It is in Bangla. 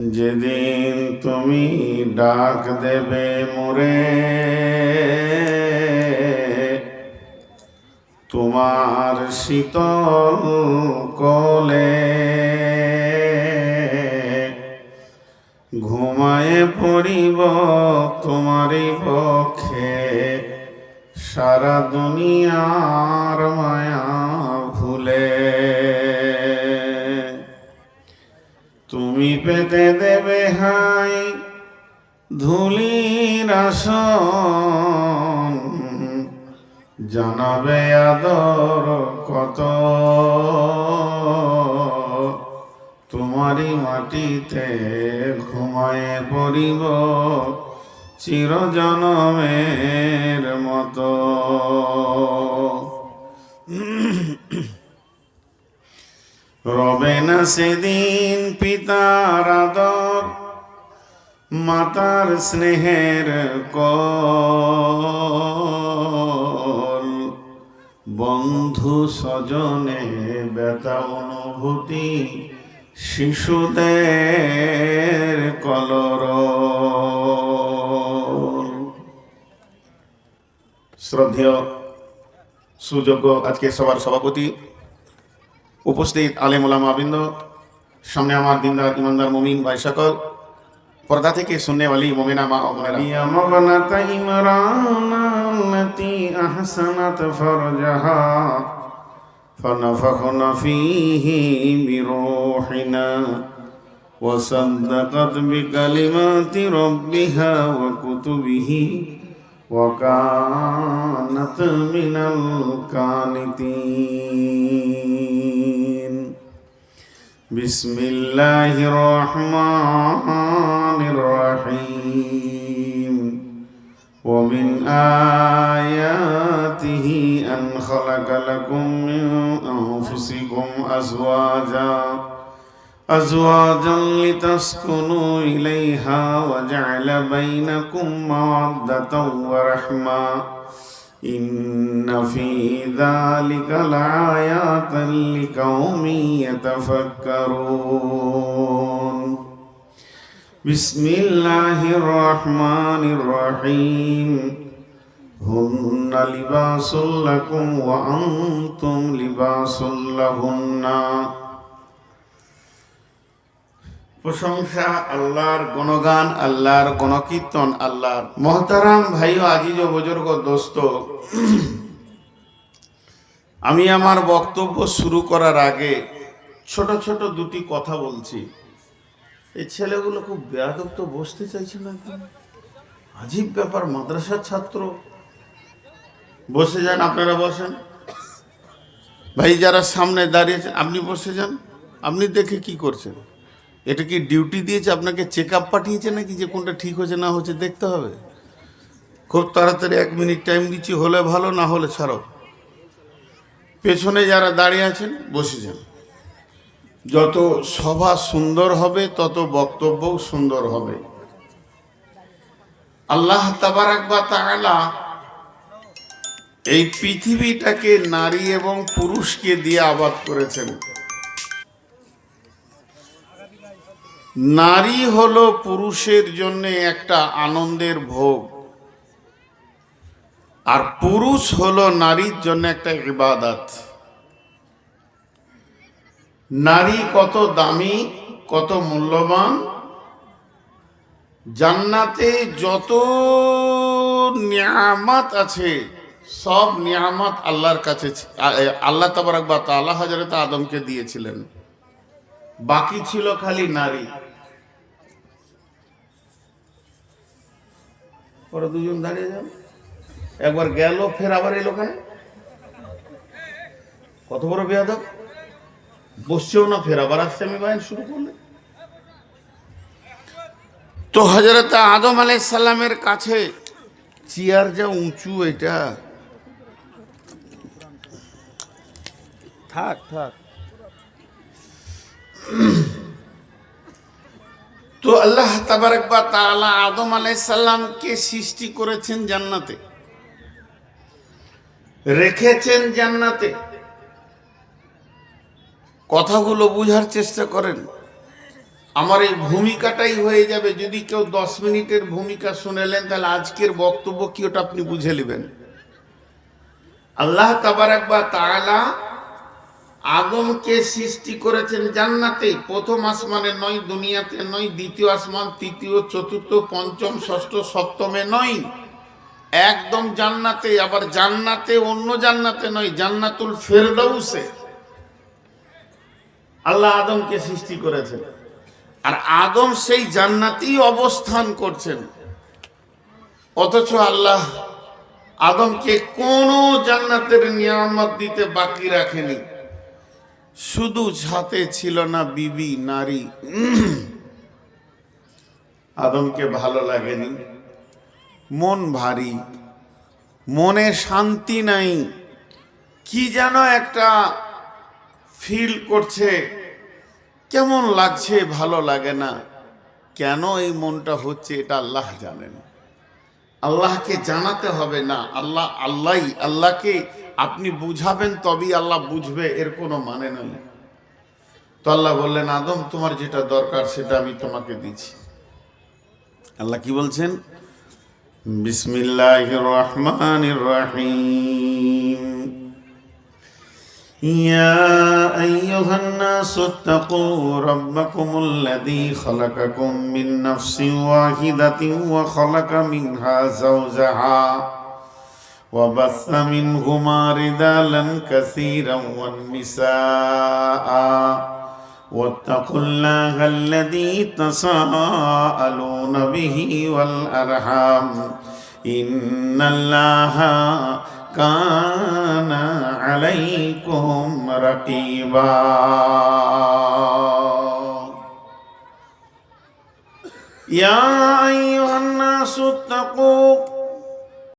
যেদিন তুমি ডাক দেবে মোরে, তোমার শীতল কলে ঘুমায়ে পড়িব তোমারই পক্ষে, সারা দুনিয়ার মায়া তুমি দেবে হাই ধুলির আসন। জানাবে আদর কত। তোমারই মাটিতে ঘুমায়ে পড়িব চিরজনমের মতো। রবে না সেদিন পিতার আদর, মাতার স্নেহের কল। বন্ধু স্বজনে ব্যথা অনুভূতি শিশুদের কলর। শ্রদ্ধেয় সুযোগ্য আজকে সবার সভাপতি উপস্থিত আলেম ওলামাবৃন্দ সামনে আমার দিনদার ইমানদার মমিন ভাই সকল পর্দা থেকে শুননে वाली মোমিনা মা ও বোনেরা ইয়া মাবনাত ইমরান আল্লাতি আহসানাত ফারজাহা فنفخنا فيه بروحنا وصدقت بكلمات ربها وكتبه وكانت من القانتين بسم الله الرحمن الرحيم ومن آياته أن خلق لكم من أنفسكم أزواجا أزواجا لتسكنوا إليها وجعل بينكم مودة ورحمة. إن في ذلك لآيات لقوم يتفكرون. بسم الله الرحمن الرحيم. هن لباس لكم وأنتم لباس لهن. প্রশংসা আল্লাহর গণগান, আল্লাহর গণকীর্তন, আল্লাহর মহতারাম ভাই আজিজ ও বুজুর্গ, দোস্ত। আমি আমার বক্তব্য শুরু করার আগে ছোট ছোট দুটি কথা বলছি। এই ছেলেগুলো খুব বেয়াদব তো, বসতে চাইছে না। আজীব ব্যাপার, মাদ্রাসার ছাত্র। বসে যান, আপনারা বসেন। ভাই, যারা সামনে দাঁড়িয়েছেন আপনি বসে যান। আপনি দেখে কি করছেন? এটা কি ডিউটি দিয়েছে? আপনাকে চেক আপ পাঠিয়েছে নাকি যে কোনটা ঠিক হচ্ছে না হচ্ছে দেখতে হবে? খুব তাড়াতাড়ি এক মিনিট টাইম দিচ্ছি, হলে ভালো, না হলে ছাড়ো। পেছনে যারা দাঁড়িয়ে আছেন, বসে যান। যত সভা সুন্দর হবে, তত বক্তব্যও সুন্দর হবে। আল্লাহ তাবারাক বা তাআলা এই পৃথিবীটাকে নারী এবং পুরুষকে দিয়ে আবাদ করেছেন। নারী হলো পুরুষের জন্য একটা আনন্দের ভোগ। আর পুরুষ হলো নারীর জন্য একটা ইবাদত। নারী কত দামি, কত মূল্যবান। জান্নাতে যত নিয়ামত আছে, সব নিয়ামত আল্লাহর কাছে আল্লাহ তাবারাক বা তাআলা হযরত আদমকে দিয়েছিলেন। বাকি ছিল খালি নারী। ওরা দুজন দাঁড়িয়ে যাও একবার গেল, ফের আবার এলো কেন? কত বড় বেয়াদব। বসছেও না, ফের আবার আসছে, আমি বাইন শুরু করলে তো হজরত আদম আলাই সাল্লামের কাছে চেয়ার যা উঁচু, এটা থাক থাক। আল্লাহ তাবারক বা তাআলা আদম আলাইহিস সালামকে সৃষ্টি করেছেন জান্নাতে? রেখেছেন জান্নাতে? কথাগুলো বুঝার চেষ্টা করেন। আমার এই ভূমিকাটাই হয়ে যাবে। যদি কেউ দশ মিনিটের ভূমিকা শুনেলেন, তাহলে আজকের বক্তব্য কি ওটা আপনি বুঝে নেবেন। আল্লাহ তাবারাক বা তাআলা আদমকে সৃষ্টি করেছেন জান্নাতে। প্রথম আসমানে নয়, দুনিয়াতে নয়, দ্বিতীয় আসমান, তৃতীয়, চতুর্থ, পঞ্চম, ষষ্ঠ, সপ্তমে নয়। একদম জান্নাতে, আবার জান্নাতে, অন্য জান্নাতে নয়, জান্নাতুল ফেরদৌসে আল্লাহ আদমকে সৃষ্টি করেছেন। আর আদম সেই জান্নাতেই অবস্থান করছেন। অথচ আল্লাহ আদমকে কোনো জান্নাতের নিয়ামত দিতে বাকি রাখেনি। শুধু সাথে ছিল না বিবি, নারী। আদমকে ভালো লাগেনি। মন ভারী। মনে শান্তি নাই। কি যেন একটা ফিল করছে। কেমন লাগছে ভালো লাগে না। কেন এই মনটা হচ্ছে এটা আল্লাহ জানেন। আল্লাহকে জানাতে হবে না। আল্লাহ, আল্লাহই, আল্লাহকে আপনি বুঝাবেন তবেই আল্লাহ বুঝবে এর কোনো মানে নেই তো আল্লাহ বললেন আদম তোমার যেটা দরকার সেটা আমি তোমাকে দিচ্ছি আল্লাহ কি বলছেন বিসমিল্লাহ রহমান রহিম يا أيها الناس اتقوا ربكم الذي خلقكم من نفس واحدة وخلق منها زوجها وبث منهما رجالا كثيرا والنساء واتقوا الله الذي تساءلون به والأرحام إن الله كان عليكم رقيبا يا أيها الناس اتقوا